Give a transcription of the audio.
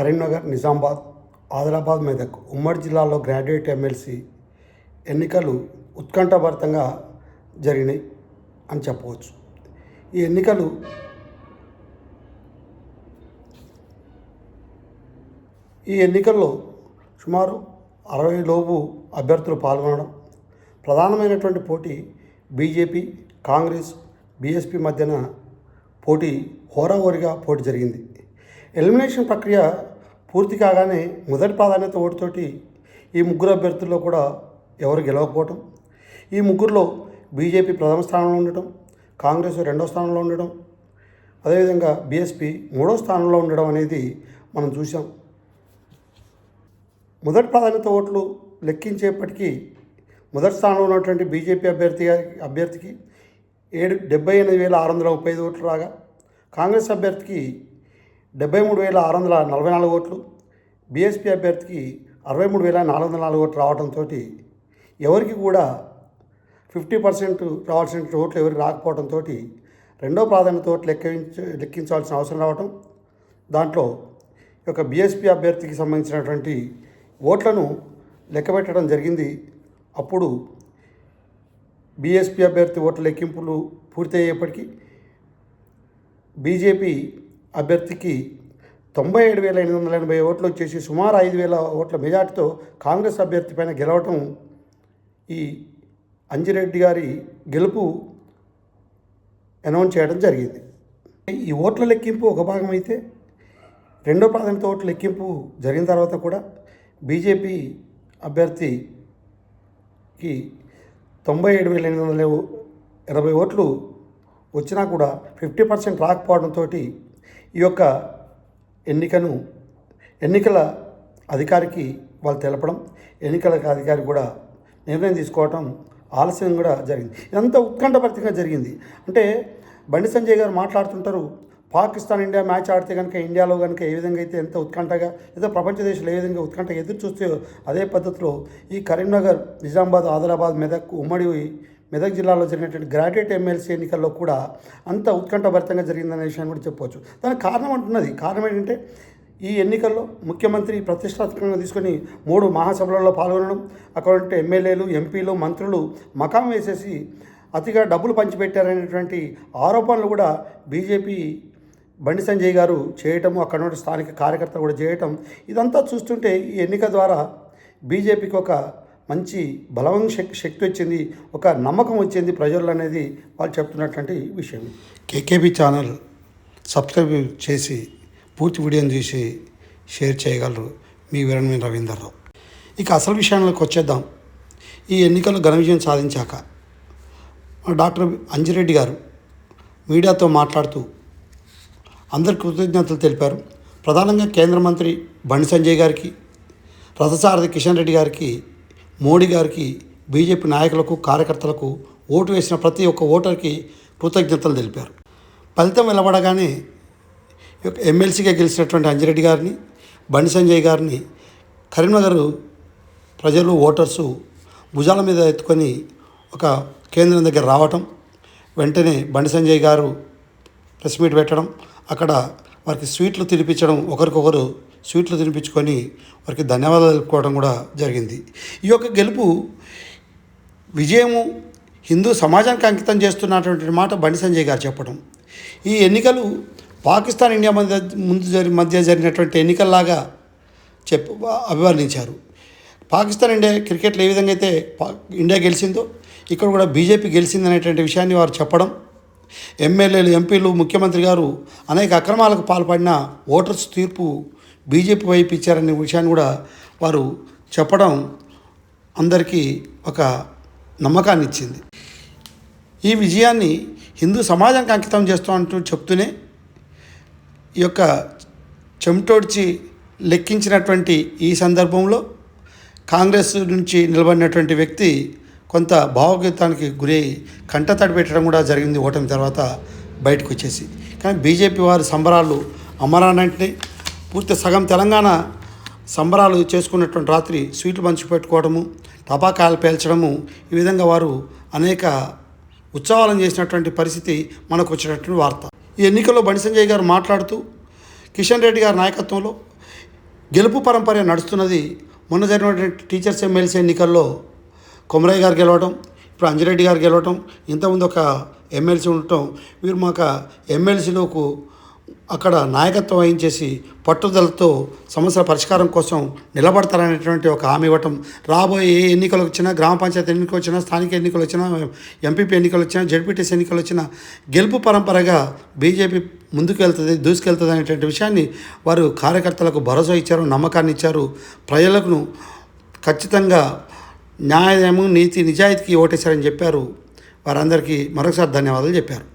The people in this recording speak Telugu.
కరీంనగర్ నిజామాబాద్ ఆదిలాబాద్ మెదక్ ఉమ్మడి జిల్లాలో గ్రాడ్యుయేట్ ఎమ్మెల్సీ ఎన్నికలు ఉత్కంఠభరితంగా జరిగినాయి అని చెప్పవచ్చు. ఈ ఎన్నికలు ఈ ఎన్నికల్లో సుమారు అరవై లోపు అభ్యర్థులు పాల్గొనడం ప్రధానమైనటువంటి పోటీ బీజేపీ కాంగ్రెస్ బీఎస్పీ మధ్యన పోటీ హోరాహోరీగా పోటీ జరిగింది. ఎలిమినేషన్ ప్రక్రియ పూర్తి కాగానే మొదటి ప్రాధాన్యత ఓటుతోటి ఈ ముగ్గురు అభ్యర్థుల్లో కూడా ఎవరు గెలవకపోవటం ఈ ముగ్గురులో బీజేపీ ప్రథమ స్థానంలో ఉండటం కాంగ్రెస్ రెండో స్థానంలో ఉండడం అదేవిధంగా బీఎస్పీ మూడో స్థానంలో ఉండడం అనేది మనం చూసాం మొదటి ప్రాధాన్యత ఓట్లు లెక్కించేప్పటికీ మొదటి స్థానంలో ఉన్నటువంటి బీజేపీ అభ్యర్థి అభ్యర్థికి ఏడు డెబ్బై ఎనిమిది వేల ఆరు వందల ముప్పై ఐదు ఓట్లు రాగా కాంగ్రెస్ అభ్యర్థికి డెబ్బై మూడు వేల ఆరు వందల నలభై నాలుగు ఓట్లు బీఎస్పీ అభ్యర్థికి అరవై మూడు వేల నాలుగు వందల నాలుగు ఓట్లు రావడంతో ఎవరికి కూడా ఫిఫ్టీ పర్సెంట్ రావాల్సిన ఓట్లు ఎవరికి రాకపోవడంతో రెండో ప్రాధాన్యత ఓట్లు లెక్కించ లెక్కించాల్సిన అవసరం రావటం దాంట్లో ఈ యొక్క బీఎస్పీ అభ్యర్థికి సంబంధించినటువంటి ఓట్లను లెక్కబెట్టడం జరిగింది. అప్పుడు బీఎస్పీ అభ్యర్థి ఓట్ల లెక్కింపులు పూర్తయ్యేప్పటికీ బీజేపీ అభ్యర్థికి తొంభై ఏడు వేల ఎనిమిది వందల ఎనభై ఓట్లు వచ్చేసి సుమారు ఐదు వేల ఓట్ల మెజార్టీతో కాంగ్రెస్ అభ్యర్థి పైన గెలవటం ఈ అంజిరెడ్డి గారి గెలుపు అనౌన్స్ చేయడం జరిగింది. ఈ ఓట్ల లెక్కింపు ఒక భాగం అయితే రెండో ప్రాధాన్యత ఓట్ల లెక్కింపు జరిగిన తర్వాత కూడా బీజేపీ అభ్యర్థికి తొంభై ఏడు వేల ఎనిమిది వందల ఇరవై ఓట్లు వచ్చినా కూడా ఫిఫ్టీ పర్సెంట్ రాకపోవడంతో ఈ యొక్క ఎన్నికను ఎన్నికల అధికారికి వాళ్ళు తెలపడం ఎన్నికల అధికారి కూడా నిర్ణయం తీసుకోవటం ఆలస్యం కూడా జరిగింది. ఇదంతా ఉత్కంఠభరితంగా జరిగింది. అంటే బండి సంజయ్ గారు మాట్లాడుతుంటారు పాకిస్తాన్ ఇండియా మ్యాచ్ ఆడితే కనుక ఇండియాలో కనుక ఏ విధంగా అయితే ఎంత ఉత్కంఠగా ఏదో ప్రపంచ దేశాలు ఏ విధంగా ఉత్కంఠగా ఎదురు చూస్తే అదే పద్ధతిలో ఈ కరీంనగర్ నిజామాబాద్ ఆదిలాబాద్ మెదక్ ఉమ్మడి మెదక్ జిల్లాలో జరిగినటువంటి గ్రాడ్యుయేట్ ఎమ్మెల్సీ ఎన్నికల్లో కూడా అంత ఉత్కంఠభరితంగా జరిగిందనే విషయాన్ని కూడా చెప్పవచ్చు. దానికి కారణం అంటున్నది. కారణం ఏంటంటే ఈ ఎన్నికల్లో ముఖ్యమంత్రి ప్రతిష్టాత్మకంగా తీసుకొని మూడు మహాసభలలో పాల్గొనడం అక్కడ ఉంటే ఎమ్మెల్యేలు ఎంపీలు మంత్రులు మకాం వేసేసి అతిగా డబ్బులు పంచిపెట్టారనేటువంటి ఆరోపణలు కూడా బీజేపీ బండి సంజయ్ గారు చేయటము అక్కడ ఉన్న స్థానిక కార్యకర్తలు కూడా చేయటం ఇదంతా చూస్తుంటే ఈ ఎన్నిక ద్వారా బీజేపీకి ఒక మంచి బలవం శక్తి శక్తి వచ్చింది ఒక నమ్మకం వచ్చింది ప్రజలు అనేది వాళ్ళు చెప్తున్నటువంటి విషయం. కేకేబీ ఛానల్ సబ్స్క్రైబ్ చేసి పూర్తి వీడియోని చూసి షేర్ చేయగలరు. మీ వీరణ రవీందర్రావు. ఇక అసలు విషయానికి వచ్చేద్దాం. ఈ ఎన్నికల్లో ఘన విజయం సాధించాక డాక్టర్ అంజిరెడ్డి గారు మీడియాతో మాట్లాడుతూ అందరి కృతజ్ఞతలు తెలిపారు. ప్రధానంగా కేంద్ర మంత్రి బండి సంజయ్ గారికి రథసారథి కిషన్ రెడ్డి గారికి మోడీ గారికి బీజేపీ నాయకులకు కార్యకర్తలకు ఓటు వేసిన ప్రతి ఒక్క ఓటర్కి కృతజ్ఞతలు తెలిపారు. ఫలితం వెలువడగానే ఎమ్మెల్సీగా గెలిచినటువంటి అంజిరెడ్డి గారిని బండి సంజయ్ గారిని కరీంనగర్ ప్రజలు ఓటర్సు భుజాల మీద ఎత్తుకొని ఒక కేంద్రం దగ్గర రావటం వెంటనే బండి సంజయ్ గారు ప్రెస్ మీట్ పెట్టడం అక్కడ వారికి స్వీట్లు తినిపించడం ఒకరికొకరు స్వీట్లు తినిపించుకొని వారికి ధన్యవాదాలు తెలుపుకోవడం కూడా జరిగింది. ఈ యొక్క గెలుపు విజయము హిందూ సమాజానికి అంకితం చేస్తున్నటువంటి మాట బండి సంజయ్ గారు చెప్పడం. ఈ ఎన్నికలు పాకిస్తాన్ ఇండియా మధ్య ముందు జరి మధ్య జరిగినటువంటి ఎన్నికల్లాగా చెప్పు అభివర్ణించారు. పాకిస్తాన్ ఇండియా క్రికెట్లో ఏ విధంగా అయితే పా ఇండియా గెలిచిందో ఇక్కడ కూడా బీజేపీ గెలిచింది అనేటువంటి విషయాన్ని వారు చెప్పడం. ఎమ్మెల్యేలు ఎంపీలు ముఖ్యమంత్రి గారు అనేక అక్రమాలకు పాల్పడిన ఓటర్స్ తీర్పు బీజేపీ వైపు ఇచ్చారనే విషయాన్ని కూడా వారు చెప్పడం అందరికీ ఒక నమ్మకాన్ని ఇచ్చింది. ఈ విజయాన్ని హిందూ సమాజానికి అంకితం చేస్తాం అంటూ చెప్తూనే ఈ యొక్క చెమటోడ్చి లెక్కించినటువంటి ఈ సందర్భంలో కాంగ్రెస్ నుంచి నిలబడినటువంటి వ్యక్తి కొంత భావగీతానికి గురై కంటతడి పెట్టడం కూడా జరిగింది ఓటమి తర్వాత బయటకు వచ్చేసి. కానీ బీజేపీ వారి సంబరాలు అమరానంటే పూర్తి సగం తెలంగాణ సంబరాలు చేసుకున్నటువంటి రాత్రి స్వీట్లు పంచి పెట్టుకోవడము టపాకాయలు పేల్చడము ఈ విధంగా వారు అనేక ఉత్సవాలను చేసినటువంటి పరిస్థితి మనకు వచ్చినటువంటి వార్త. ఈ ఎన్నికల్లో బండి సంజయ్ గారు మాట్లాడుతూ కిషన్ రెడ్డి గారి నాయకత్వంలో గెలుపు పరంపర నడుస్తున్నది మొన్న జరిగినటువంటి టీచర్స్ ఎమ్మెల్సీ ఎన్నికల్లో కొమరయ్య గారు గెలవడం ఇప్పుడు అంజిరెడ్డి గారు గెలవటం ఇంతకుముందు ఒక ఎమ్మెల్సీ ఉండటం వీరు మాకు ఎమ్మెల్సీలకు అక్కడ నాయకత్వం వహించేసి పట్టుదలతో సమస్యల పరిష్కారం కోసం నిలబడతారనేటువంటి ఒక హామీ ఇవ్వటం. రాబోయే ఏ ఎన్నికలు వచ్చినా గ్రామ పంచాయతీ ఎన్నికలు వచ్చినా స్థానిక ఎన్నికలు వచ్చినా ఎంపీపీ ఎన్నికలు వచ్చినా జడ్పీటీసీ ఎన్నికలు వచ్చినా గెలుపు పరంపరగా బీజేపీ ముందుకు వెళ్తుంది దూసుకెళ్తుంది అనేటువంటి విషయాన్ని వారు కార్యకర్తలకు భరోసా ఇచ్చారు నమ్మకాన్ని ఇచ్చారు. ప్రజలకు ఖచ్చితంగా న్యాయము నీతి నిజాయితీకి ఓటేశారని చెప్పారు. వారందరికీ మరొకసారి ధన్యవాదాలు చెప్పారు.